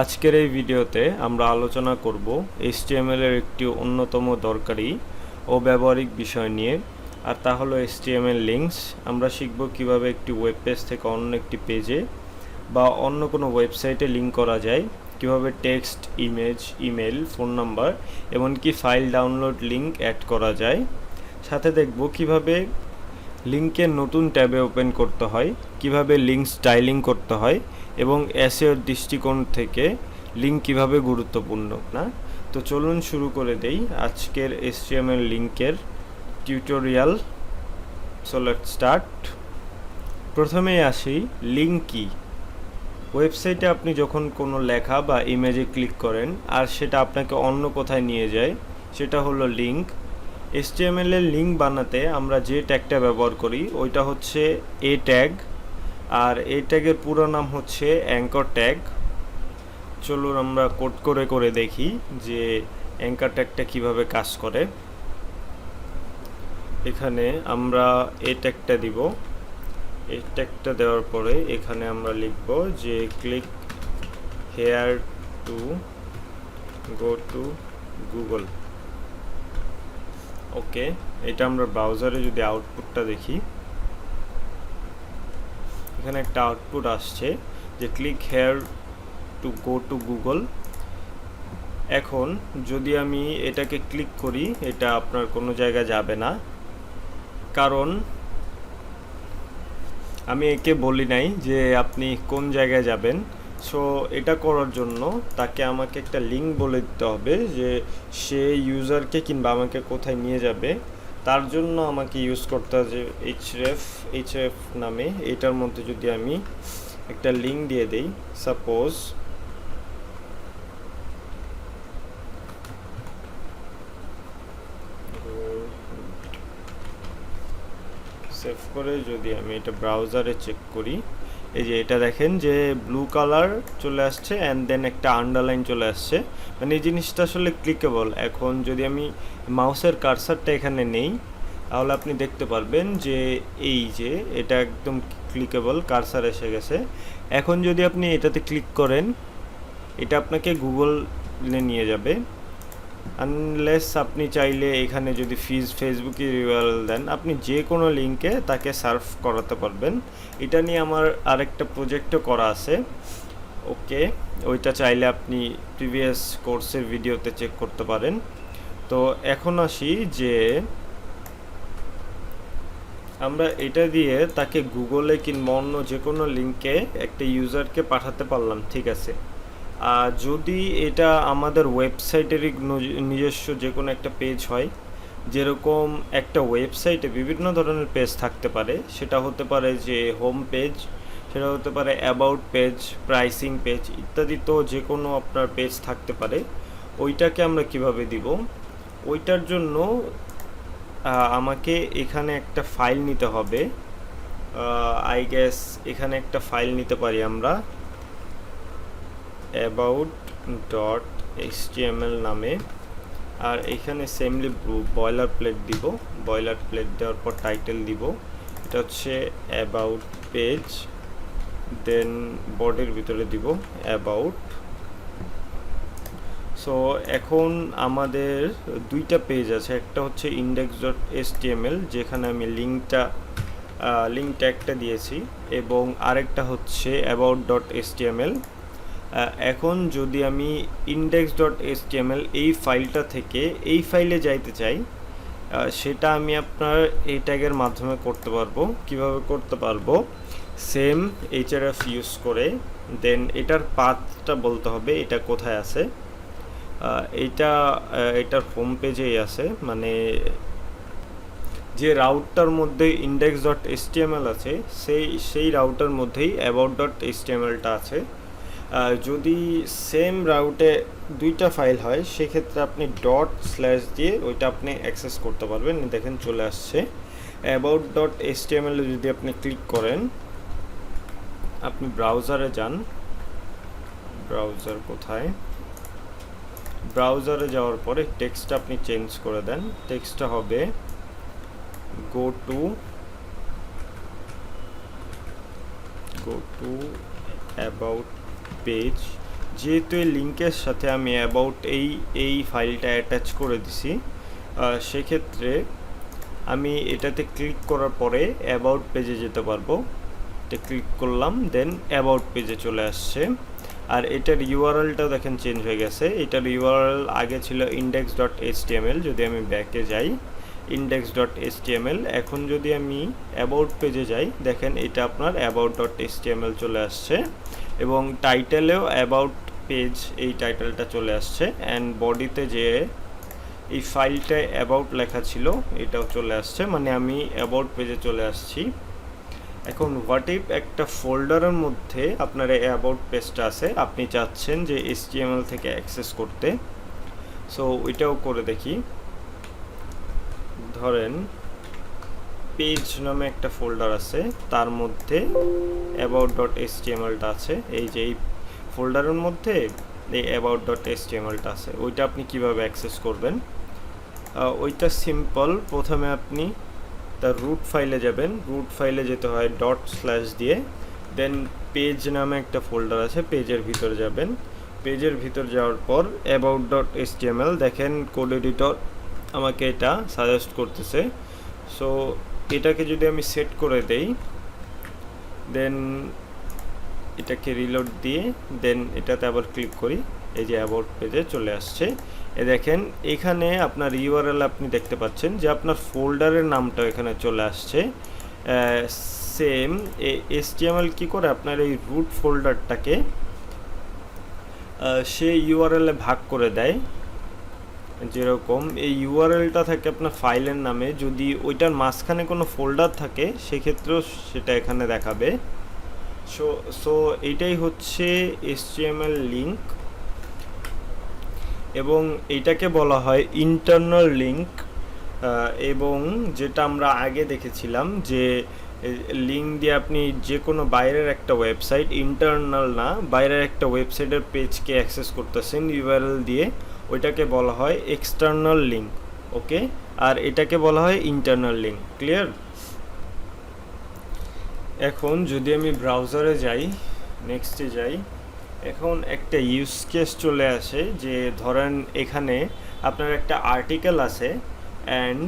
আজকের এই ভিডিওতে আমরা আলোচনা করব HTML এর একটি অন্যতম দরকারি ও ব্যবহারিক বিষয় নিয়ে। আর তা হলো HTML লিঙ্কস আমরা শিখব কীভাবে একটি ওয়েব পেজ থেকে অন্য একটি পেজে বা অন্য কোনো ওয়েবসাইটে লিঙ্ক করা যায়, কীভাবে text image email phone number এমনকি ফাইল ডাউনলোড লিঙ্ক অ্যাড করা যায়। সাথে দেখব কীভাবে লিঙ্কের নতুন ট্যাবে ওপেন করতে হয়, কীভাবে লিঙ্ক স্টাইলিং করতে হয় এবং এসএর দৃষ্টিকোণ থেকে লিঙ্ক কীভাবে গুরুত্বপূর্ণ, না? তো চলুন শুরু করে দেই আজকের এসটিএমএল লিঙ্কের টিউটোরিয়াল। So start. প্রথমেই আসি, লিঙ্ক কি? ওয়েবসাইটে আপনি যখন কোনো লেখা বা ইমেজে ক্লিক করেন, আর সেটা আপনাকে অন্য কোথায় নিয়ে যায়, সেটা হলো লিঙ্ক। HTML এর লিঙ্ক বানাতে আমরা যে ট্যাগটা ব্যবহার করি, ওইটা হচ্ছে এ ট্যাগ আর এই ট্যাগের পুরো নাম হচ্ছে অ্যাঙ্কর ট্যাগ চলুন আমরা কোড করে করে দেখি যে অ্যাঙ্কার ট্যাগটা কীভাবে কাজ করে। এখানে আমরা এই ট্যাগটা দিব। এই ট্যাগটা দেওয়ার পরে এখানে আমরা লিখব যে click here to go to Google okay এটা আমরা ব্রাউজারে যদি আউটপুটটা দেখি, এখানে একটা আউটপুট আসছে যে click here to go to Google এখন যদি আমি এটাকে ক্লিক করি, এটা আপনার কোনো জায়গায় যাবে না। কারণ আমি একে বলি নাই যে আপনি কোন জায়গায় যাবেন। সো এটা করার জন্য তাকে আমাকে একটা লিঙ্ক বলে দিতে হবে যে সে ইউজারকে কিংবা আমাকে কোথায় নিয়ে যাবে। তার জন্য আমাকে ইউজ করতে হবে যে এইচরেফ এইচরেফ নামে এটার মধ্যে যদি আমি একটা লিঙ্ক দিয়ে দেই সাপোজ সেভ করে যদি আমি এটা ব্রাউজারে চেক করি। এই যে এটা দেখেন যে ব্লু কালার চলে আসছে অ্যান্ড দেন একটা আন্ডারলাইন চলে আসছে। মানে এই জিনিসটা আসলে ক্লিকেবল এখন যদি আমি মাউসের কারসারটা এখানে নেই, তাহলে আপনি দেখতে পারবেন যে এই যে এটা একদম ক্লিকেবল কারসার এসে গেছে। এখন যদি আপনি এটাতে ক্লিক করেন, এটা আপনাকে গুগলে নিয়ে যাবে। আনলেস আপনি চাইলে এখানে যদি ফিজ ফেসবুকে ইউআরএল দেন, আপনি যে কোনো লিঙ্কে তাকে সার্ভ করাতে পারবেন। এটা নিয়ে আমার আরেকটা প্রজেক্টও করা আছে। ওকে, ওইটা চাইলে আপনি প্রিভিয়াস কোর্সের ভিডিওতে চেক করতে পারেন। তো এখন আসি যে আমরা এটা দিয়ে তাকে গুগলে কিংবা অন্য যে কোনো লিঙ্কে একটা ইউজারকে পাঠাতে পারলাম, ঠিক আছে? যদি এটা আমাদের ওয়েবসাইটেরই নিজস্ব যে কোনো একটা পেজ হয়, যেরকম একটা ওয়েবসাইটে বিভিন্ন ধরনের পেজ থাকতে পারে, সেটা হতে পারে যে হোম পেজ সেটা হতে পারে অ্যাবাউট পেজ প্রাইসিং পেজ ইত্যাদি তো যে কোনো আপনার পেজ থাকতে পারে, ওইটাকে আমরা কীভাবে দিব? ওইটার জন্য আমাকে এখানে একটা ফাইল নিতে হবে। আই গেস এখানে একটা ফাইল নিতে পারি আমরা। অ্যাবাউট ডট এইচটিএমএল নামে, আর এখানে সেমলি বয়লার প্লেট দিব বয়লার প্লেট দেওয়ার পর টাইটেল দিব। এটা হচ্ছে অ্যাবাউট পেজ দেন বডির ভিতরে দিব অ্যাবাউট সো এখন আমাদের দুইটা পেজ আছে, একটা হচ্ছে ইন্ডেক্স ডট এসটিএমএল যেখানে আমি লিঙ্কটা লিঙ্ক ট্যাগটা দিয়েছি, এবং আরেকটা হচ্ছে অ্যাবাউট ডট এসটিএমএল এখন যদি আমি ইন্ডেক্স ডট এসটিএমএল এই ফাইলটা থেকে এই ফাইলে যাইতে চাই সেটা আমি আপনার এই ট্যাগের মাধ্যমে করতে পারব। কীভাবে করতে পারব? সেম এইচআরএফ ইউজ করে দেন এটার পাথটা বলতে হবে, এটা কোথায় আছে? এটা এটার হোম পেজেই আছে মানে যে রাউটটার মধ্যে ইন্ডেক্স ডট এসটিএমএল আছে, সেই সেই রাউটার মধ্যেই অ্যাবাউট ডট এসটিএমএলটা আছে। যদি সেম রাউটে দুইটা ফাইল হয়, সেক্ষেত্রে আপনি ডট স্ল্যাশ দিয়ে ওইটা আপনি অ্যাক্সেস করতে পারবেন। দেখেন চলে আসছে। অ্যাবাউট ডট এসটিএমএল যদি আপনি ক্লিক করেন, আপনি ব্রাউজারে যান। ব্রাউজার কোথায়? ব্রাউজারে যাওয়ার পরে টেক্সটটা আপনি চেঞ্জ করে দেন। টেক্সটটা হবে go to go to about page যেহেতু এই লিঙ্কের সাথে আমি অ্যাবাউট এই এই ফাইলটা অ্যাটাচ করে দিছি সেক্ষেত্রে আমি এটাতে ক্লিক করার পরে অ্যাবাউট পেজে যেতে পারব। এটা ক্লিক করলাম দেন অ্যাবাউট পেজে চলে আসছে। আর এটার ইউআরএলটাও দেখেন চেঞ্জ হয়ে গেছে। এটার ইউআরএল আগে ছিল ইন্ডেক্স ডট এইচটিএমএল যদি আমি ব্যাকে যাই ইন্ডেক্স ডট এইচটিএমএল এখন যদি আমি অ্যাবাউট পেজে যাই, দেখেন এটা আপনার অ্যাবাউট ডট এইচটিএমএল চলে আসছে। এবং টাইটেলেও অ্যাবাউট পেজ এই টাইটেলটা চলে আসছে অ্যান্ড বডিতে যে এই ফাইলটায় অ্যাবাউট লেখা ছিল, এটাও চলে আসছে। মানে আমি অ্যাবাউট পেজে চলে আসছি। এখন হোয়াট ইফ একটা ফোল্ডারের মধ্যে আপনার এই অ্যাবাউট পেজটা আছে? আপনি চাচ্ছেন যে এইচটিএমএল থেকে অ্যাক্সেস করতে। সো ওইটাও করে দেখি। ধরেন পেজ নামে একটা ফোল্ডার আছে, তার মধ্যে অ্যাবাউট ডট এইচটিএমএলটা আছে। এই যে এই ফোল্ডারের মধ্যে এই অ্যাবাউট ডট এইচটিএমএলটা আছে। ওইটা আপনি কীভাবে অ্যাক্সেস করবেন? ওইটা সিম্পল প্রথমে আপনি তার রুট ফাইলে যাবেন। রুট ফাইলে যেতে হয় ডট স্ল্যাশ দিয়ে। দেন পেজ নামে একটা ফোল্ডার আছে, পেজের ভিতর যাবেন। পেজের ভিতর যাওয়ার পর অ্যাবাউট ডট এইচটিএমএল দেখেন কোড এডিটর আমাকে এটা সাজেস্ট করতেছে। সো এটাকে যদি আমি সেট করে দেই দেন এটাকে রিলোড দিয়ে দেন এটাতে আবার ক্লিক করি, এই যে অ্যাবাউট পেজে চলে আসছে। এ দেখেন, এখানে আপনার ইউআরএল আপনি দেখতে পাচ্ছেন যে আপনার ফোল্ডারের নামটা এখানে চলে আসছে। সেম এসটিএমএল কি করে আপনার এই রুট ফোল্ডারটাকে সে ইউআরএলে ভাগ করে দেয়। যেরকম এই ইউআরএলটা থাকে আপনার ফাইলের নামে, যদি ওইটার মাঝখানে কোনো ফোল্ডার থাকে, সেক্ষেত্রেও সেটা এখানে দেখাবে। সো সো এইটাই হচ্ছে এসটিএমএল লিঙ্ক এবং এটাকে বলা হয় ইন্টারনাল লিঙ্ক এবং যেটা আমরা আগে দেখেছিলাম যে লিঙ্ক দিয়ে আপনি যে কোনো বাইরের একটা ওয়েবসাইট ইন্টারনাল না, বাইরের একটা ওয়েবসাইটের পেজকে অ্যাক্সেস করতেছেন ইউআরএল দিয়ে। ওইটাকে বলা হয় এক্সটার্নাল লিঙ্ক ওকে আর এটাকে বলা হয় ইন্টারনাল লিঙ্ক ক্লিয়ার এখন যদি আমি ব্রাউজারে যাই নেক্সটে যাই, এখন একটা ইউজ কেস চলে আসে যে ধরেন এখানে আপনার একটা আর্টিকেল আছে অ্যান্ড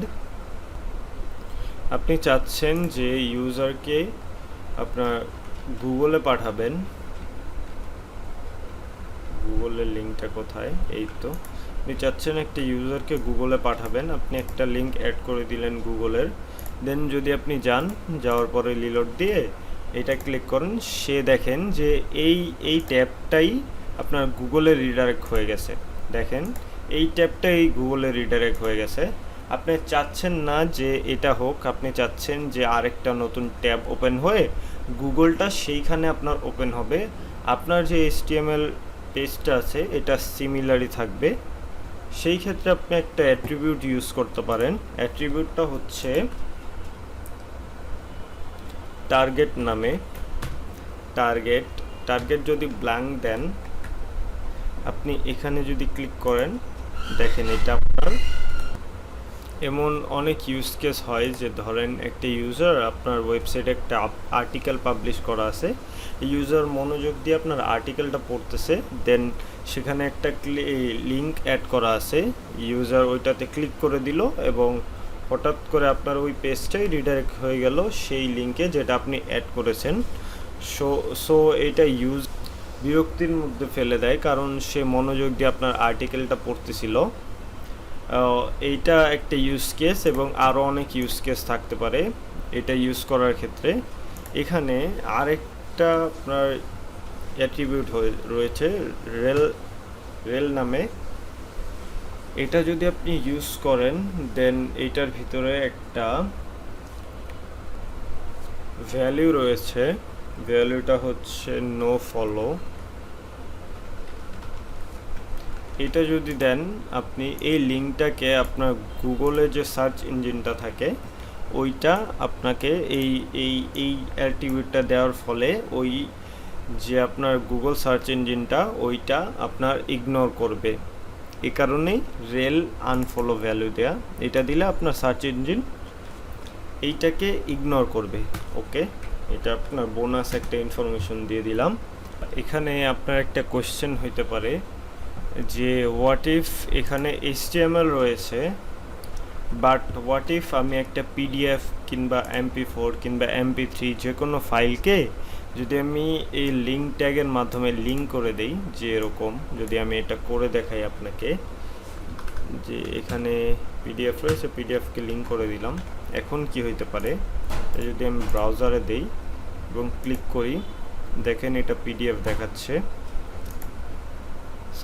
আপনি চাচ্ছেন যে ইউজারকে আপনার গুগলে পাঠাবেন। গুগলের লিঙ্কটা কোথায়? এই তো। আপনি চাচ্ছেন একটা ইউজারকে গুগলে পাঠাবেন, আপনি একটা লিঙ্ক অ্যাড করে দিলেন গুগলের। দেন যদি আপনি যান, যাওয়ার পরে লিলোড দিয়ে এটা ক্লিক করেন, সে দেখেন যে এই এই ট্যাবটাই আপনার গুগলে রিডাইরেক্ট হয়ে গেছে। দেখেন, এই ট্যাবটাই গুগলে রিডাইরেক্ট হয়ে গেছে। আপনি চাচ্ছেন না যে এটা হোক, আপনি চাচ্ছেন যে আরেকটা নতুন ট্যাব ওপেন হয়ে গুগলটা সেইখানে আপনার ওপেন হবে। আপনার যে এইচটিএমএল পেজটা আছে, এটা সিমিলারই থাকবে। সেই ক্ষেত্রে আপনি একটা অ্যাট্রিবিউট ইউজ করতে পারেন। অ্যাট্রিবিউটটা হচ্ছে টার্গেট নামে। টার্গেট টার্গেট যদি ব্ল্যাঙ্ক দেন, আপনি এখানে যদি ক্লিক করেন, দেখেন এটা আপনার এমন অনেক ইউজ কেস হয় যে ধরেন একটা ইউজার আপনার ওয়েবসাইটে একটা আর্টিকেল পাবলিশ করা আছে। ইউজার মনোযোগ দিয়ে আপনার আর্টিকেলটা পড়তেছে দেন সেখানে একটা লিঙ্ক অ্যাড করা আছে। ইউজার ওইটাতে ক্লিক করে দিল এবং হঠাৎ করে আপনার ওই পেজটাই রিডাইরেক্ট হয়ে গেল সেই লিঙ্কে যেটা আপনি অ্যাড করেছেন। সো সো এটা ইউজ বিরক্তির মধ্যে ফেলে দেয় কারণ সে মনোযোগ দিয়ে আপনার আর্টিকেলটা পড়তেছিল। এইটা একটা ইউজ কেস এবং আরও অনেক ইউজ কেস থাকতে পারে এটা ইউজ করার ক্ষেত্রে। এখানে আরেকটা আপনার অ্যাট্রিবিউট রয়েছে রেল রেল নামে। এটা যদি আপনি ইউজ করেন দেন এইটার ভিতরে একটা ভ্যালু রয়েছে। ভ্যালুটা হচ্ছে নো ফলো এটা যদি দেন, আপনি এই লিঙ্কটাকে আপনার গুগলে যে সার্চ ইঞ্জিনটা থাকে, ওইটা আপনাকে এই এই এই অ্যাট্রিবিউটটা দেওয়ার ফলে ওই যে আপনার গুগল সার্চ ইঞ্জিনটা, ওইটা আপনার ইগনোর করবে। এ কারণেই রেল আনফলো ভ্যালু দেয়া, এটা দিলে আপনার সার্চ ইঞ্জিন এইটাকে ইগনোর করবে। ওকে? এটা আপনার বোনাস একটা ইনফরমেশন দিয়ে দিলাম। এখানে আপনার একটা কোয়েশ্চেন হইতে পারে যে হোয়াট ইফ এখানে এইচটিএমএল রয়েছে বাট হোয়াট ইফ আমি একটা পিডিএফ কিংবা এমপি ফোর কিংবা এমপি থ্রি যে কোনো ফাইলকে যদি আমি এই লিঙ্ক ট্যাগের মাধ্যমে লিঙ্ক করে দেই, যে এরকম, যদি আমি এটা করে দেখাই আপনাকে, যে এখানে পিডিএফ রয়েছে পিডিএফকে লিঙ্ক করে দিলাম, এখন কি হইতে পারে? যদি আমি ব্রাউজারে দেই এবং ক্লিক করি, দেখেন এটা পিডিএফ দেখাচ্ছে।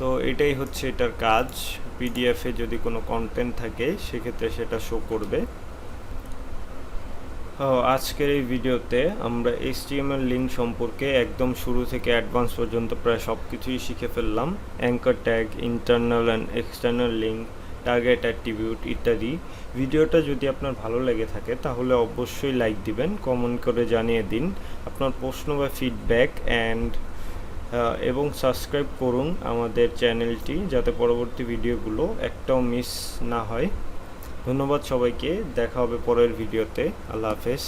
সো এটাই হচ্ছে এটার কাজ। পিডিএফে যদি কোনো কন্টেন্ট থাকে, সেক্ষেত্রে সেটা শো করবে। আজকের এই ভিডিওতে আমরা এইচটিএমএল লিঙ্ক সম্পর্কে একদম শুরু থেকে অ্যাডভান্স পর্যন্ত প্রায় সব কিছুই শিখে ফেললাম। Anchor tag internal and external link target attribute ইত্যাদি। ভিডিওটা যদি আপনার ভালো লেগে থাকে, তাহলে অবশ্যই লাইক দিবেন কমেন্ট করে জানিয়ে দিন। আপনার প্রশ্ন বা ফিডব্যাক অ্যান্ড এবং সাবস্ক্রাইব করুন আমাদের চ্যানেলটি যাতে পরবর্তী ভিডিওগুলো একটাও মিস না হয়। ধন্যবাদ সবাইকে, দেখা হবে পরের ভিডিওতে আল্লাহ হাফেজ।